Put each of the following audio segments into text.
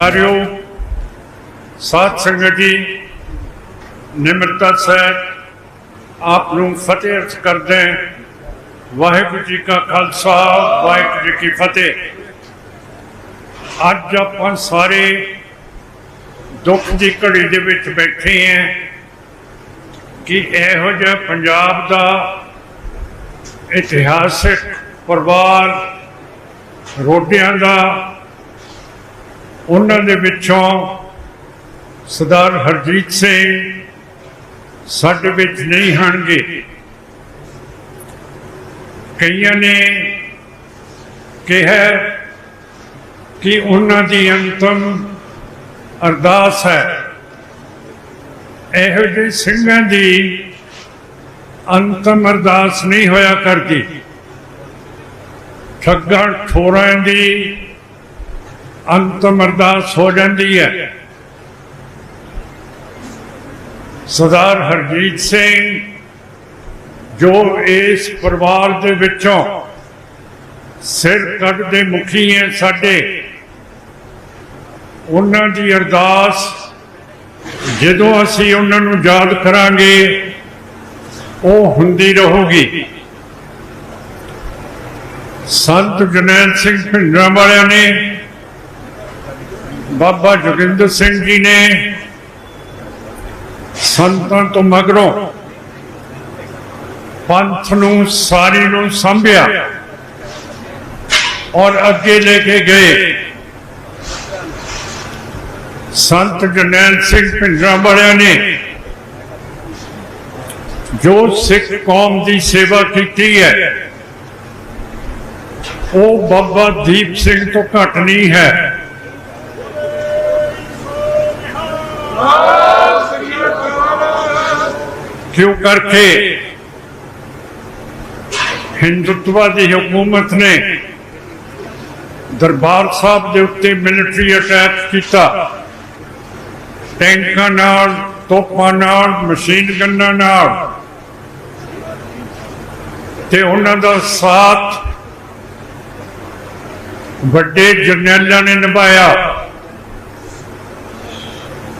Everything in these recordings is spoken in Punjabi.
ਸਾਰਿਓ, ਸਾਧ ਸੰਗਤ ਜੀ, ਨਿਮਰਤਾ ਸਹਿਤ ਆਪ ਨੂੰ ਫਤਿਹ ਅਰਜ਼ ਕਰਦੇ ਵਾਹਿਗੁਰੂ ਜੀ ਕਾ ਖਾਲਸਾ, ਵਾਹਿਗੁਰੂ ਜੀ ਕੀ ਫਤਿਹ। ਅੱਜ ਆਪਾਂ ਸਾਰੇ ਦੁੱਖ ਦੀ ਘੜੀ ਦੇ ਵਿੱਚ ਬੈਠੇ ਹਾਂ ਕਿ ਇਹੋ ਜਿਹਾ ਪੰਜਾਬ ਦਾ ਇਤਿਹਾਸਿਕ ਪਰਿਵਾਰ, ਰੋਡਿਆਂ ਦਾ ਉਹਨਾਂ ਦੇ ਵਿੱਚੋਂ ਸਰਦਾਰ ਹਰਜੀਤ ਸਿੰਘ ਸਾਡੇ ਵਿੱਚ ਨਹੀਂ ਹਣਗੇ ਕਈਆਂ ਨੇ ਕਿਹਾ ਕਿ ਉਹਨਾਂ ਦੀ ਅੰਤਮ ਅਰਦਾਸ ਹੈ। ਇਹੋ ਜਿਹੇ ਸਿੰਘਾਂ ਦੀ ਅੰਤਮ ਅਰਦਾਸ ਨਹੀਂ ਹੋਇਆ ਕਰਦੀ। ਠੱਗਾਂ, ਠੋਰਾਂ ਦੀ ਅੰਤਮ ਅਰਦਾਸ ਹੋ ਜਾਂਦੀ ਹੈ। ਸਰਦਾਰ ਹਰਜੀਤ ਸਿੰਘ, ਜੋ ਇਸ ਪਰਿਵਾਰ ਦੇ ਵਿੱਚੋਂ ਸਿਰ ਕੱਢਦੇ ਮੁਖੀ ਹੈ ਸਾਡੇ, ਉਹਨਾਂ ਦੀ ਅਰਦਾਸ, ਜਦੋਂ ਅਸੀਂ ਉਹਨਾਂ ਨੂੰ ਯਾਦ ਕਰਾਂਗੇ, ਉਹ ਹੁੰਦੀ ਰਹੂਗੀ। ਸੰਤ ਜਨੈਲ ਸਿੰਘ ਭਿੰਡਰਾਂ ਵਾਲਿਆਂ ਨੇ ਬਾਬਾ ਜੋਗਿੰਦਰ ਸਿੰਘ ਜੀ ਨੇ ਸੰਤਾਂ ਤੋਂ ਮਗਰੋਂ ਪੰਥ ਨੂੰ, ਸਾਰੀ ਨੂੰ ਸੰਭਿਆ ਔਰ ਅੱਗੇ ਲੈ ਕੇ ਗਏ। ਸੰਤ ਜਰਨੈਲ ਸਿੰਘ ਭਿੰਡਰਾਂ ਵਾਲਿਆਂ ਨੇ ਜੋ ਸਿੱਖ ਕੌਮ ਦੀ ਸੇਵਾ ਕੀਤੀ ਹੈ, ਉਹ ਬਾਬਾ ਦੀਪ ਸਿੰਘ ਤੋਂ ਘੱਟ ਨਹੀਂ ਹੈ। ਕਿਉਂ ਕਰਕੇ? ਹਿੰਦੁੱਤਵਾ ਹਕੂਮਤ ਨੇ ਦਰਬਾਰ ਸਾਹਿਬ ਦੇ ਉੱਤੇ ਮਿਲਟਰੀ ਅਟੈਕ ਕੀਤਾ। ਟੈਂਕਾਂ ਨਾਲ, ਤੋਪਾਂ ਨਾਲ, ਮਸ਼ੀਨ ਗੰਨਾਂ ਨਾਲ। ਤੇ ਉਹਨਾਂ ਦਾ ਸਾਥ ਵੱਡੇ ਜਰਨੈਲਾਂ ਨੇ ਨਿਭਾਇਆ।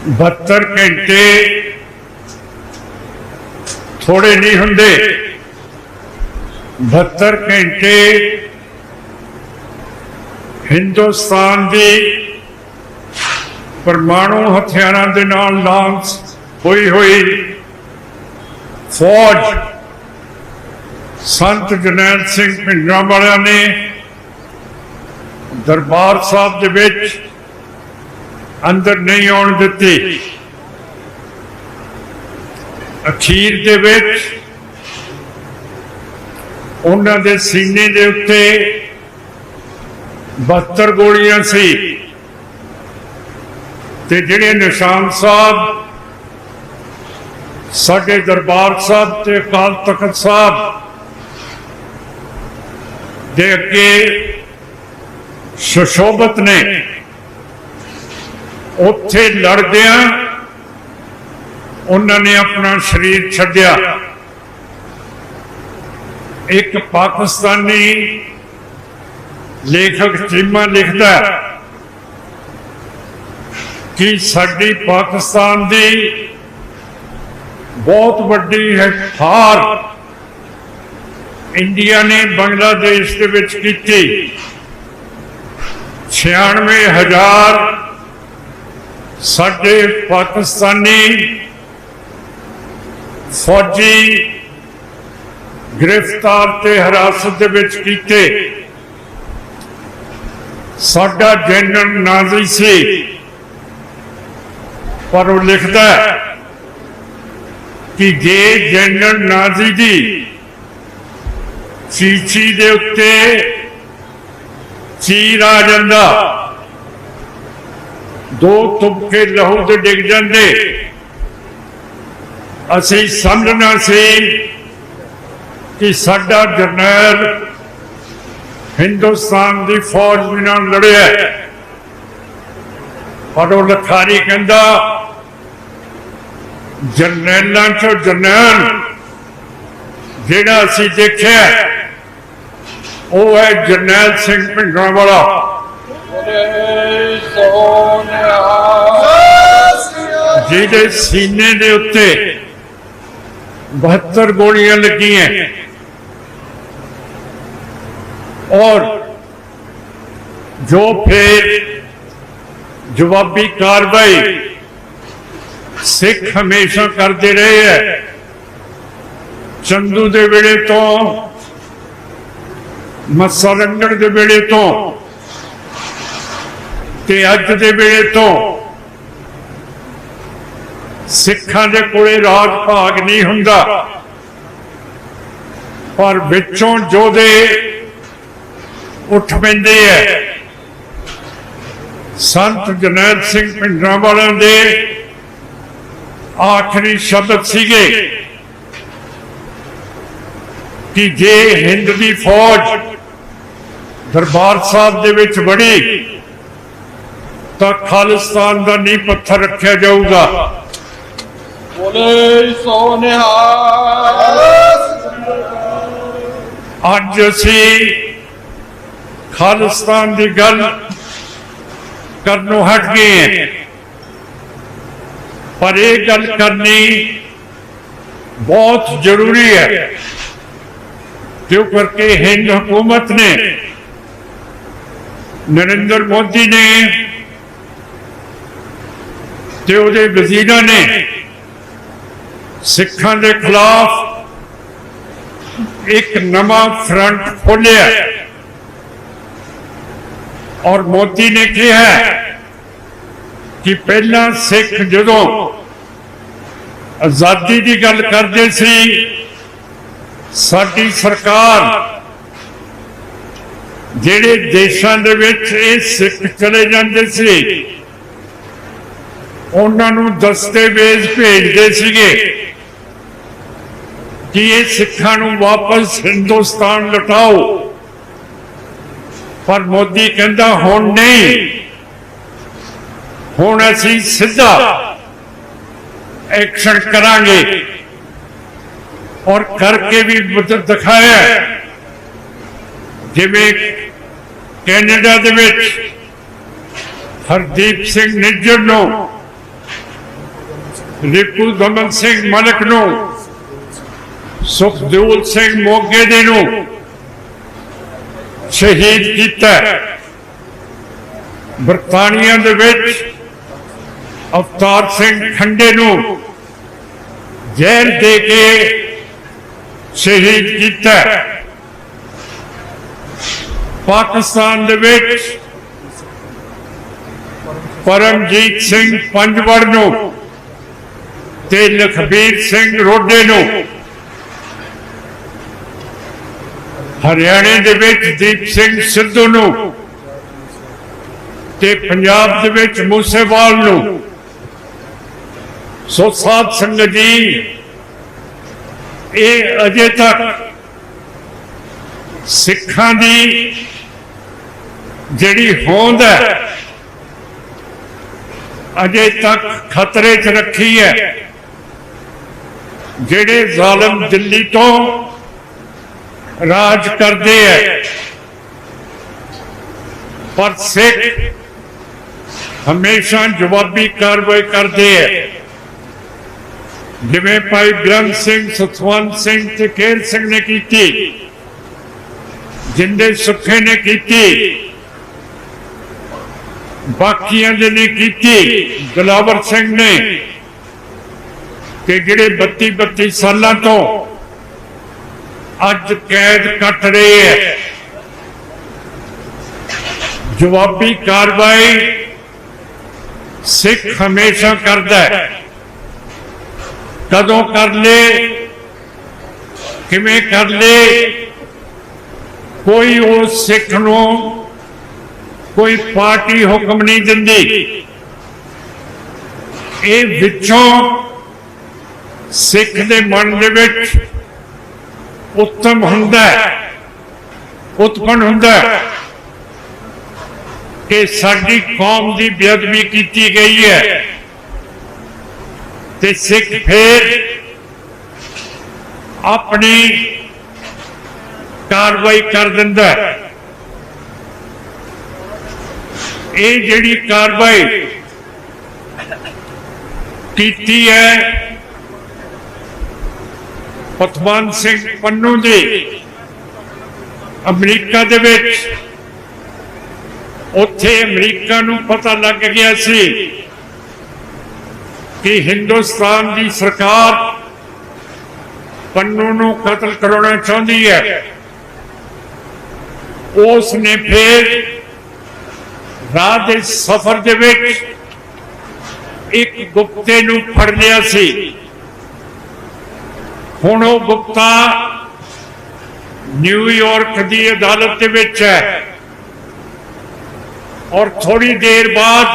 72 ਘੰਟੇ ਥੋੜੇ ਨਹੀਂ ਹੁੰਦੇ। 72 ਘੰਟੇ ਹਿੰਦੁਸਤਾਨ ਦੀ ਪਰਮਾਣੂ ਹਥਿਆਰਾਂ ਦੇ ਨਾਲ ਲਾਂਸ ਹੋਈ ਹੋਈ ਫੌਜ ਸੰਤ ਜਰਨੈਲ ਸਿੰਘ ਭਿੰਡਰਾਂ ਵਾਲਿਆਂ ਨੇ ਦਰਬਾਰ ਸਾਹਿਬ ਦੇ ਵਿੱਚ ਅੰਦਰ ਨਹੀਂ ਆਉਣ ਦਿੱਤੀ। ਅਖੀਰ ਦੇ ਵਿੱਚ ਉਹਨਾਂ ਦੇ ਸੀਨੇ ਦੇ ਉੱਤੇ 72 ਗੋਲੀਆਂ ਸੀ। ਤੇ ਜਿਹੜੇ ਨਿਸ਼ਾਨ ਸਾਹਿਬ, ਸਾਡੇ ਦਰਬਾਰ ਸਾਹਿਬ ਤੇ ਅਕਾਲ ਤਖਤ ਸਾਹਿਬ ਦੇ ਅੱਗੇ ਸੁਸ਼ੋਭਤ ਨੇ। ਉੱਥੇ ਲੜਦਿਆਂ ਉਹਨਾਂ ਨੇ ਆਪਣਾ ਸਰੀਰ ਛੱਡਿਆ। ਇੱਕ ਪਾਕਿਸਤਾਨੀ ਲੇਖਕ ਚੀਮਾ ਲਿਖਦਾ ਕਿ ਸਾਡੀ ਪਾਕਿਸਤਾਨ ਦੀ ਬਹੁਤ ਵੱਡੀ ਹੈ ਹਾਰ ਇੰਡੀਆ ਨੇ ਬੰਗਲਾਦੇਸ਼ ਦੇ ਵਿੱਚ ਕੀਤੀ। 96000 ਸਾਡੇ ਪਾਕਿਸਤਾਨੀ ਫੌਜੀ ਗ੍ਰਿਫਤਾਰ ਤੇ ਹਿਰਾਸਤ ਦੇ ਵਿੱਚ ਕੀਤੇ। ਸਾਡਾ ਜਨਰਲ ਨਾਜ਼ੀ ਸੀ। ਪਰ ਉਹ ਲਿਖਦਾ ਕਿ ਜੇ ਜਨਰਲ ਨਾਜ਼ੀ ਦੀ ਚੀਚੀ ਦੇ ਉੱਤੇ ਚੀਰ ਆ ਜਾਂਦਾ, ਦੋ ਤੁਪਕੇ ਲਹੂ ਤੇ ਡਿੱਗ ਜਾਂਦੇ ਅਸੀਂ ਸਮਝਣਾ ਸੀ ਕਿ ਸਾਡਾ ਜਰਨੈਲ ਹਿੰਦੁਸਤਾਨ ਦੀ ਫੌਜ ਦੇ ਨਾਲ ਲੜਿਆ ਹੈ। ਪਰ ਉਹ ਲਖਾਰੀ ਕਹਿੰਦਾ, ਜਰਨੈਲਾਂ ਚੋਂ ਜਰਨੈਲ, ਜਿਹੜਾ ਅਸੀਂ ਦੇਖਿਆ ਉਹ ਹੈ ਜਰਨੈਲ ਸਿੰਘ ਭਿੰਡਰਾਂ ਵਾਲਾ ਬੋਲੇ ਸੋਨਿਆ ਜਿਹਦੇ ਸੀਨੇ ਦੇ ਉੱਤੇ 72 ਗੋਲੀਆਂ ਲੱਗੀਆਂ ਔਰ ਜੋ ਫਿਰ ਜਵਾਬੀ ਕਾਰਵਾਈ ਸਿੱਖ ਹਮੇਸ਼ਾ ਕਰਦੇ ਰਹੇ ਹੈ ਚੰਦੂ ਦੇ ਵੇਲੇ ਤੋਂ ਮਸਰੰਗੜ ਦੇ ਵੇਲੇ ਤੋਂ ਤੇ ਅੱਜ ਦੇ ਵੇਲੇ ਤੋਂ ਸਿੱਖਾਂ ਦੇ ਕੋਲੇ ਰਾਜ ਭਾਗ ਨਹੀਂ ਹੁੰਦਾ। ਪਰ ਵਿੱਚੋਂ ਜੋਧੇ ਉੱਠ ਪੈਂਦੇ ਐ ਸੰਤ ਜਨੈਲ ਸਿੰਘ ਪਿੰਡਰਾਂ ਵਾਲਿਆਂ ਦੇ ਆਖਰੀ ਸ਼ਬਦ ਸੀਗੇ ਕਿ ਜੇ ਹਿੰਦ ਦੀ ਫੌਜ ਦਰਬਾਰ ਸਾਹਿਬ ਦੇ ਵਿੱਚ ਵੜੀ, ਤਾਂ ਖਾਲਿਸਤਾਨ ਦਾ ਨੀਂਹ ਪੱਥਰ ਰੱਖਿਆ ਜਾਊਗਾ। ਬੋਲੇ ਸੋਨਿਆ ਅੱਜ ਅਸੀਂ ਖਾਲਿਸਤਾਨ ਦੀ ਗੱਲ ਕਰਨੋਂ ਹਟ ਗਏ ਪਰ ਇਹ ਗੱਲ ਕਰਨੀ ਬਹੁਤ ਜ਼ਰੂਰੀ ਹੈ। ਕਿਉਂ? ਕਰਕੇ ਹਿੰਦ ਹਕੂਮਤ ਨੇ ਨਰਿੰਦਰ ਮੋਦੀ ਨੇ ਤੇ ਉਹਦੇ ਵਜ਼ੀਰਾਂ ਨੇ ਸਿੱਖਾਂ ਦੇ ਖਿਲਾਫ ਇੱਕ ਨਵਾਂ ਫਰੰਟ ਖੋਲਿਆ ਔਰ ਮੋਦੀ ਨੇ ਕਿਹਾ ਕਿ ਪਹਿਲਾਂ ਸਿੱਖ ਜਦੋਂ ਆਜ਼ਾਦੀ ਦੀ ਗੱਲ ਕਰਦੇ ਸੀ, ਸਾਡੀ ਸਰਕਾਰ ਜਿਹੜੇ ਦੇਸ਼ਾਂ ਦੇ ਵਿੱਚ ਇਹ ਸਿੱਖ ਚਲੇ ਜਾਂਦੇ ਸੀ ਉਹਨਾਂ ਨੂੰ ਦਸਤਾਵੇਜ਼ ਭੇਜਦੇ ਸੀਗੇ ਕਿ ਇਹ ਸਿੱਖਾਂ ਨੂੰ ਵਾਪਸ ਹਿੰਦੁਸਤਾਨ ਲਟਾਓ। ਪਰ ਮੋਦੀ ਕਹਿੰਦਾ, ਹੁਣ ਨਹੀਂ। ਹੁਣ ਅਸੀਂ ਸਿੱਧਾ ਐਕਸ਼ਨ ਕਰਾਂਗੇ। ਔਰ ਕਰਕੇ ਵੀ ਮਦਦ ਦਿਖਾਇਆ ਜਿਵੇਂ ਕੈਨੇਡਾ ਦੇ ਵਿੱਚ ਹਰਦੀਪ ਸਿੰਘ ਨਿੱਜਰ ਨੂੰ ਰਿਪੂ ਦਮਨ ਸਿੰਘ ਮਲਕ ਨੂੰ, ਸੁਖਦੇਵ ਸਿੰਘ ਮੋਗੇ ਦੇ ਨੂੰ ਸ਼ਹੀਦ ਕੀਤਾ ਬਰਤਾਨੀਆ ਦੇ ਵਿੱਚ ਅਵਤਾਰ ਸਿੰਘ ਖੰਡੇ ਨੂੰ ਜ਼ਹਿਰ ਦੇ ਕੇ ਸ਼ਹੀਦ ਕੀਤਾ ਪਾਕਿਸਤਾਨ ਦੇ ਵਿੱਚ ਪਰਮਜੀਤ ਸਿੰਘ ਪੰਜਵੜ ਨੂੰ ਤੇ ਲਖਬੀਰ ਸਿੰਘ ਰੋਡੇ ਨੂੰ। ਹਰਿਆਣੇ ਦੇ ਵਿੱਚ ਦੀਪ ਸਿੰਘ ਸਿੱਧੂ ਨੂੰ ਤੇ ਪੰਜਾਬ ਦੇ ਵਿੱਚ ਮੂਸੇਵਾਲ ਨੂੰ। ਸੋ ਸਾਧ ਸੰਗਤ ਜੀ, ਇਹ ਅਜੇ ਤੱਕ ਸਿੱਖਾਂ ਦੀ ਜਿਹੜੀ ਹੋਂਦ ਹੈ, ਅਜੇ ਤੱਕ ਖਤਰੇ 'ਚ ਰੱਖੀ ਹੈ। ਜਿਹੜੇ ਜ਼ਾਲਮ ਦਿੱਲੀ ਤੋਂ ਰਾਜ ਕਰਦੇ ਹੈ ਪਰ ਸਿੱਖ ਹਮੇਸ਼ਾ ਜਵਾਬੀ ਕਾਰਵਾਈ ਕਰਦੇ ਹੈ ਜਿਵੇਂ ਭਾਈ ਬ੍ਰਹਮ ਸਿੰਘ, ਸਤਵੰਤ ਸਿੰਘ ਤੇ ਕੇਰ ਸਿੰਘ ਨੇ ਕੀਤੀ, ਜਿੰਦੇ ਸੁੱਖੇ ਨੇ ਕੀਤੀ, ਬਾਕੀਆਂ ਦੇ ਨੇ ਕੀਤੀ ਗਲਾਵਰ ਸਿੰਘ ਨੇ ਕਿ ਜਿਹੜੇ 32 32 ਸਾਲਾਂ ਤੋਂ ਅੱਜ ਕੈਦ ਕੱਟ ਰਹੇ ਹੈ। ਜਵਾਬੀ ਕਾਰਵਾਈ ਸਿੱਖ ਹਮੇਸ਼ਾ ਕਰਦਾ ਹੈ। ਕਦੋਂ ਕਰ ਲੇ, ਕਿਵੇਂ ਕਰ ਲੇ, ਕੋਈ ਉਸ ਸਿੱਖ ਨੂੰ ਕੋਈ ਪਾਰਟੀ ਹੁਕਮ ਨਹੀਂ ਦਿੰਦੀ। ਇਹ ਵਿੱਚੋਂ ਸਿੱਖ ਦੇ ਮਨ ਦੇ ਵਿੱਚ ਉੱਤਮ ਹੁੰਦਾ ਹੈ, ਉਤਪਨ ਹੁੰਦਾ ਹੈ ਕਿ ਸਾਡੀ ਕੌਮ ਦੀ ਬੇਅਦਬੀ ਕੀਤੀ ਗਈ ਹੈ। ਤੇ ਸਿੱਖ ਫੇਰ ਆਪਣੀ ਕਾਰਵਾਈ ਕਰ ਦਿੰਦਾ ਹੈ। ਇਹ ਜਿਹੜੀ ਕਾਰਵਾਈ ਕੀਤੀ ਹੈ ਪਤਵੰਤ ਸਿੰਘ ਪੰਨੂ ਜੀ, ਅਮਰੀਕਾ ਦੇ ਵਿੱਚ। ਉੱਥੇ ਅਮਰੀਕਾ ਨੂੰ ਪਤਾ ਲੱਗ ਗਿਆ ਸੀ ਕਿ ਹਿੰਦੁਸਤਾਨ ਦੀ ਸਰਕਾਰ ਪੰਨੂ ਨੂੰ ਕਤਲ ਕਰਾਉਣਾ ਚਾਹੁੰਦੀ ਹੈ। ਉਸ ਨੇ ਫਿਰ ਰਾਤ ਦੇ ਸਫ਼ਰ ਦੇ ਵਿੱਚ ਇੱਕ ਗੁਪਤੇ ਨੂੰ ਫੜ ਲਿਆ ਸੀ। ਹੁਣ ਉਹ ਗੁਪਤਾ ਨਿਊਯਾਰਕ ਦੀ ਅਦਾਲਤ ਦੇ ਵਿੱਚ ਹੈ। ਔਰ ਥੋੜੀ ਦੇਰ ਬਾਅਦ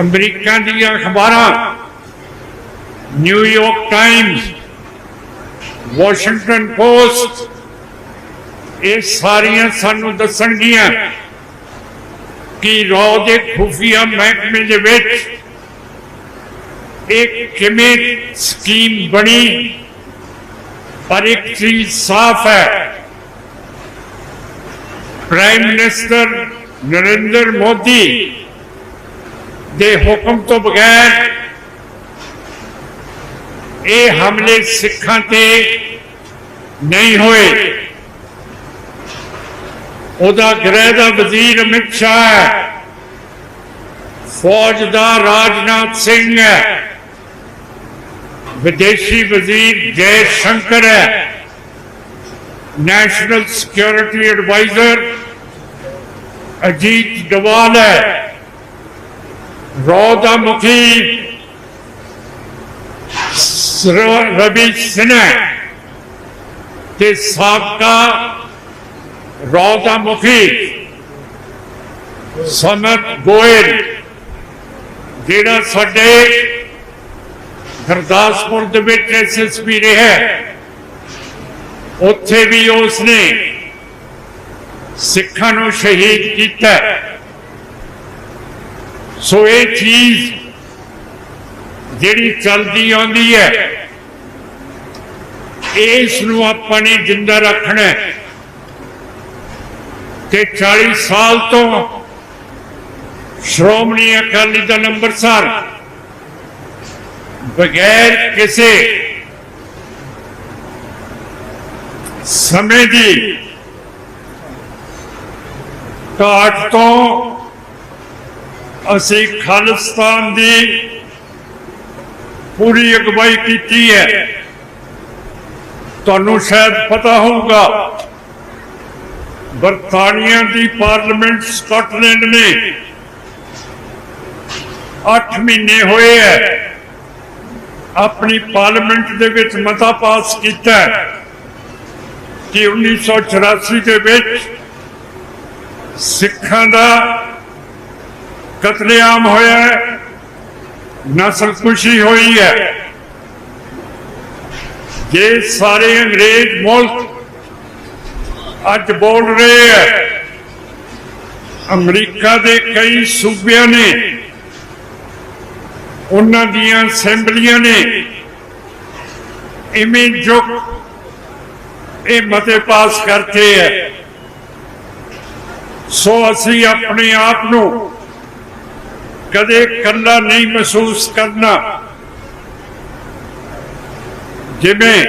ਅਮਰੀਕਾ ਦੀਆਂ ਅਖਬਾਰਾਂ ਨਿਊਯਾਰਕ ਟਾਈਮਸ ਵਾਸ਼ਿੰਗਟਨ ਪੋਸਟ, ਇਹ ਸਾਰੀਆਂ ਸਾਨੂੰ ਦੱਸਣਗੀਆਂ ਕਿ ਰੌ ਦੇ ਖੁਫੀਆ ਮਹਿਕਮੇ ਦੇ ਵਿੱਚ ਇੱਕ ਕਿਵੇਂ ਸਕੀਮ ਬਣੀ ਪਰ ਇੱਕ ਚੀਜ਼ ਸਾਫ਼ ਹੈ ਪ੍ਰਾਈਮ ਮਿਨਿਸਟਰ ਨਰਿੰਦਰ ਮੋਦੀ ਦੇ ਹੁਕਮ ਤੋਂ ਬਗੈਰ ਇਹ ਹਮਲੇ ਸਿੱਖਾਂ ਤੇ ਨਹੀਂ ਹੋਏ ਉਹਦਾ ਗ੍ਰਹਿ ਦਾ ਵਜ਼ੀਰ ਅਮਿਤ ਸ਼ਾਹ ਹੈ ਫੌਜ ਦਾ ਰਾਜਨਾਥ ਸਿੰਘ ਹੈ ਵਿਦੇਸ਼ੀ ਵਜ਼ੀਰ ਜੈ ਸ਼ੰਕਰ ਹੈ। National security adviser Ajit Doval ਹੈ। ਰੌ ਦਾ ਮੁਖੀ ਰਵੀ ਸਿਨਹਾ ਤੇ ਸਾਬਕਾ ਰੌ ਦਾ ਮੁਖੀ ਸਮਰ ਗੋਇਲ, ਜਿਹੜਾ ਸਾਡੇ ਗੁਰਦਾਸਪੁਰ ਦੇ ਵਿੱਚ ਐਸਐਸਪੀ ਰਿਹਾ ਉੱਥੇ ਵੀ ਉਸ ਨੇ ਸਿੱਖਾਂ ਨੂੰ ਸ਼ਹੀਦ ਕੀਤਾ। ਸੋ ਇਹ ਚੀਜ਼ ਜਿਹੜੀ ਚੱਲਦੀ ਆਉਂਦੀ ਹੈ, ਇਸ ਨੂੰ ਆਪਾਂ ਨੇ ਜਿੰਦਾ ਰੱਖਣਾ ਹੈ ਤੇ 40 ਸਾਲ ਤੋਂ ਸ਼੍ਰੋਮਣੀ ਅਕਾਲੀ ਦਲ ਅੰਮ੍ਰਿਤਸਰ ਬਗੈਰ ਕਿਸੇ ਸਮੇਂ ਦੀ ਘਾਟ ਤੋਂ ਅਸੀਂ ਖਾਲਿਸਤਾਨ ਦੀ ਪੂਰੀ ਅਗਵਾਈ ਕੀਤੀ ਹੈ। ਤੁਹਾਨੂੰ ਸ਼ਾਇਦ ਪਤਾ ਹੋਊਗਾ, ਬਰਤਾਨੀਆ ਦੀ ਪਾਰਲੀਮੈਂਟ ਸਕਾਟਲੈਂਡ ਨੇ 8 ਮਹੀਨੇ ਹੋਏ ਹੈ। ਆਪਣੀ ਪਾਰਲੀਮੈਂਟ ਦੇ ਵਿੱਚ ਮਤਾ ਪਾਸ ਕੀਤਾ ਹੈ ਕਿ 1984 ਦੇ ਵਿੱਚ ਸਿੱਖਾਂ ਦਾ ਕਤਲੇਆਮ ਹੋਇਆ ਹੈ ਨਸਲ ਹੋਈ ਹੈ। ਜੇ ਸਾਰੇ ਅੰਗਰੇਜ਼ ਮੁਲਕ ਅੱਜ ਬੋਲ ਰਹੇ ਹੈ, ਅਮਰੀਕਾ ਦੇ ਕਈ ਸੂਬਿਆਂ ਨੇ ਉਹਨਾਂ ਦੀਆਂ ਅਸੈਂਬਲੀਆਂ ਨੇ ਇਵੇਂ ਜੋ ਇਹ ਮਤੇ ਪਾਸ ਕਰਤੇ ਹੈ, ਸੋ ਅਸੀਂ ਆਪਣੇ ਆਪ ਨੂੰ ਕਦੇ ਇਕੱਲਾ ਨਹੀਂ ਮਹਿਸੂਸ ਕਰਨਾ। ਜਿਵੇਂ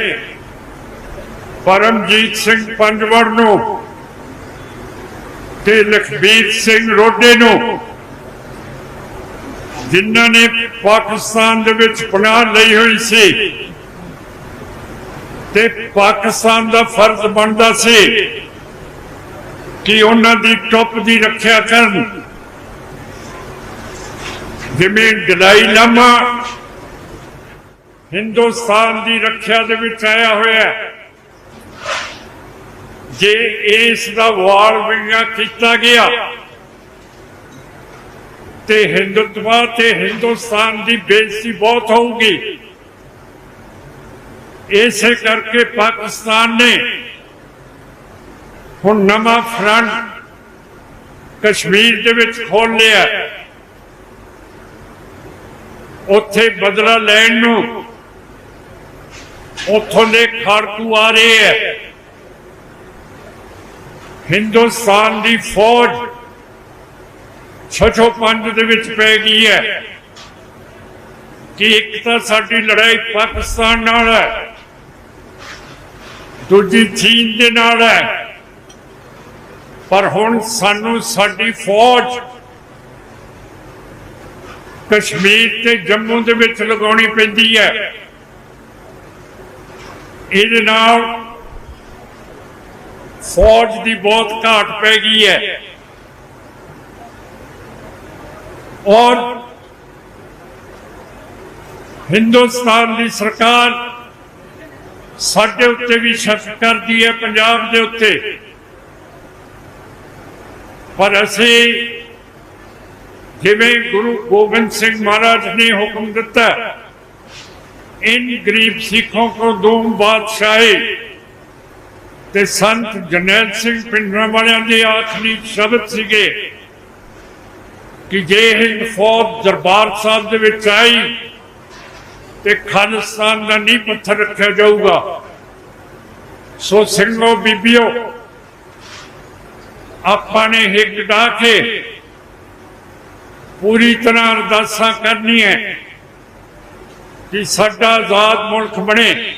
ਪਰਮਜੀਤ ਸਿੰਘ ਪੰਜਵੜ ਨੂੰ ਤੇ ਲਖਬੀਰ ਸਿੰਘ ਰੋਡੇ ਨੂੰ ਜਿਨ੍ਹਾਂ ਨੇ ਪਾਕਿਸਤਾਨ ਦੇ ਵਿੱਚ ਪਨਾਹ ਲਈ ਹੋਈ ਸੀ ਤੇ ਪਾਕਿਸਤਾਨ ਦਾ ਫਰਜ਼ ਬਣਦਾ ਸੀ ਕਿ ਉਹਨਾਂ ਦੀ ਟੁੱਪ ਦੀ ਰੱਖਿਆ ਕਰਨ। ਜਿਵੇਂ ਦਲਾਈ ਲਾਮਾ ਹਿੰਦੁਸਤਾਨ ਦੀ ਰੱਖਿਆ ਦੇ ਵਿੱਚ ਆਇਆ ਹੋਇਆ ਜੇ ਇਸ ਦਾ ਵਾਲ ਵਿੰਗਾ ਕੀਤਾ ਗਿਆ ਤੇ ਹਿੰਦੁਤਵਾ ਤੇ ਹਿੰਦੁਸਤਾਨ ਦੀ ਬੇਇੱਜ਼ਤੀ ਬਹੁਤ ਹੋਊਗੀ। ਇਸੇ ਕਰਕੇ ਪਾਕਿਸਤਾਨ ਨੇ ਹੁਣ ਨਵਾਂ ਫਰੰਟ ਕਸ਼ਮੀਰ ਦੇ ਵਿੱਚ ਖੋਲ ਲਿਆ ਉੱਥੇ ਬਦਲਾ ਲੈਣ ਨੂੰ ਉੱਥੋਂ ਦੇ ਖਾੜਕੂ ਆ ਰਹੇ ਹੈ। ਹਿੰਦੁਸਤਾਨ ਦੀ ਫੌਜ ਛਛੋ ਪੰਜ ਦੇ ਵਿੱਚ ਪੈ ਗਈ ਹੈ ਕਿ ਇੱਕ ਤਾਂ ਸਾਡੀ ਲੜਾਈ ਪਾਕਿਸਤਾਨ ਨਾਲ ਹੈ, ਦੂਜੀ ਚੀਨ ਦੇ ਨਾਲ ਹੈ। ਪਰ ਹੁਣ ਸਾਨੂੰ ਸਾਡੀ ਫੌਜ ਕਸ਼ਮੀਰ ਤੇ ਜੰਮੂ ਦੇ ਵਿੱਚ ਲਗਾਉਣੀ ਪੈਂਦੀ ਹੈ। ਇਹਦੇ ਨਾਲ ਫੌਜ ਦੀ ਬਹੁਤ ਘਾਟ ਪੈ ਗਈ ਹੈ। ਔਰ ਹਿੰਦੁਸਤਾਨ ਦੀ ਸਰਕਾਰ ਸਾਡੇ ਉੱਤੇ ਵੀ ਸ਼ੱਕ ਕਰਦੀ ਹੈ, ਪੰਜਾਬ ਦੇ ਉੱਤੇ। ਪਰ ਅਸੀਂ ਜਿਵੇਂ ਗੁਰੂ ਗੋਬਿੰਦ ਸਿੰਘ ਮਹਾਰਾਜ ਨੇ ਹੁਕਮ ਦਿੱਤਾ, ਇਨ ਗਰੀਬ ਸਿੱਖੋਂ ਕੋ ਦੂਮ ਬਾਦਸ਼ਾਹੀ, ਤੇ ਸੰਤ ਜਨੈਲ ਸਿੰਘ ਪਿੰਡਾਂ ਵਾਲਿਆਂ ਦੇ ਆਖਰੀ ਸ਼ਬਦ ਸੀਗੇ ਕਿ ਜੇ ਇਹ ਫੌਜ ਦਰਬਾਰ ਸਾਹਿਬ ਦੇ ਵਿੱਚ ਆਈ ਤੇ ਖਾਲਿਸਤਾਨ ਦਾ ਨੀਂਹ ਪੱਥਰ ਰੱਖਿਆ ਜਾਊਗਾ, ਸੋ ਸਿੰਘੋ ਬੀਬੀਓ, ਆਪਾਂ ਨੇ ਹਿੱਕ ਡਾ ਕੇ ਪੂਰੀ ਤਰ੍ਹਾਂ ਅਰਦਾਸਾਂ ਕਰਨੀਆਂ ਕਿ ਸਾਡਾ ਆਜ਼ਾਦ ਮੁਲਕ ਬਣੇ।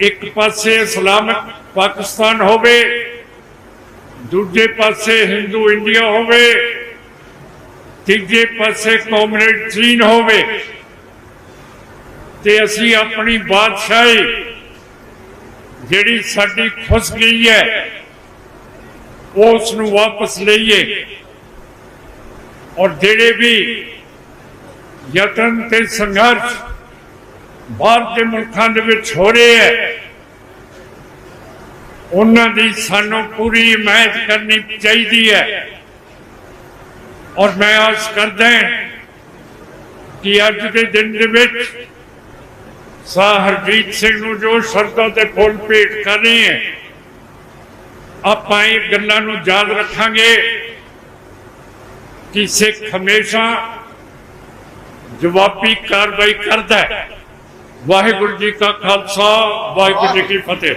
ਇੱਕ ਪਾਸੇ ਇਸਲਾਮਿਕ ਪਾਕਿਸਤਾਨ ਹੋਵੇ, ਦੂਜੇ ਪਾਸੇ ਹਿੰਦੂ ਇੰਡੀਆ ਹੋਵੇ ਤੀਜੇ ਪਾਸੇ ਕਮਿਊਨਿਸਟ ਚੀਨ ਹੋਵੇ ਤੇ ਅਸੀਂ ਆਪਣੀ ਬਾਦਸ਼ਾਹੀ ਜਿਹੜੀ ਸਾਡੀ ਖੁੱਸ ਗਈ ਹੈ, ਉਸ ਨੂੰ ਵਾਪਸ ਲਈਏ। ਔਰ ਜਿਹੜੇ ਵੀ ਯਤਨ ਤੇ ਸੰਘਰਸ਼ ਬਾਹਰ ਦੇ ਮੁਲਕਾਂ ਦੇ ਵਿੱਚ ਹੋ ਰਹੇ ਹੈ, ਉਹਨਾਂ ਦੀ ਸਾਨੂੰ ਪੂਰੀ ਹਮਾਇਤ ਕਰਨੀ ਚਾਹੀਦੀ ਹੈ। ਔਰ ਮੈਂ ਆਸ ਕਰਦਾ ਕਿ ਅੱਜ ਦੇ ਦਿਨ ਦੇ ਵਿੱਚ ਸਾਹ ਹਰਜੀਤ ਸਿੰਘ ਨੂੰ ਜੋ ਸ਼ਰਤਾਂ ਤੇ ਫੁੱਲ ਭੇਟ ਕਰ ਰਹੇ ਹੈ, ਆਪਾਂ ਇਹ ਗੱਲਾਂ ਨੂੰ ਯਾਦ ਰੱਖਾਂਗੇ ਕਿ ਸਿੱਖ ਹਮੇਸ਼ਾ ਜਵਾਬੀ ਕਾਰਵਾਈ ਕਰਦਾ ਹੈ। ਵਾਹਿਗੁਰੂ ਜੀ ਕਾ ਖਾਲਸਾ, ਵਾਹਿਗੁਰੂ ਜੀ ਕੀ ਫਤਿਹ।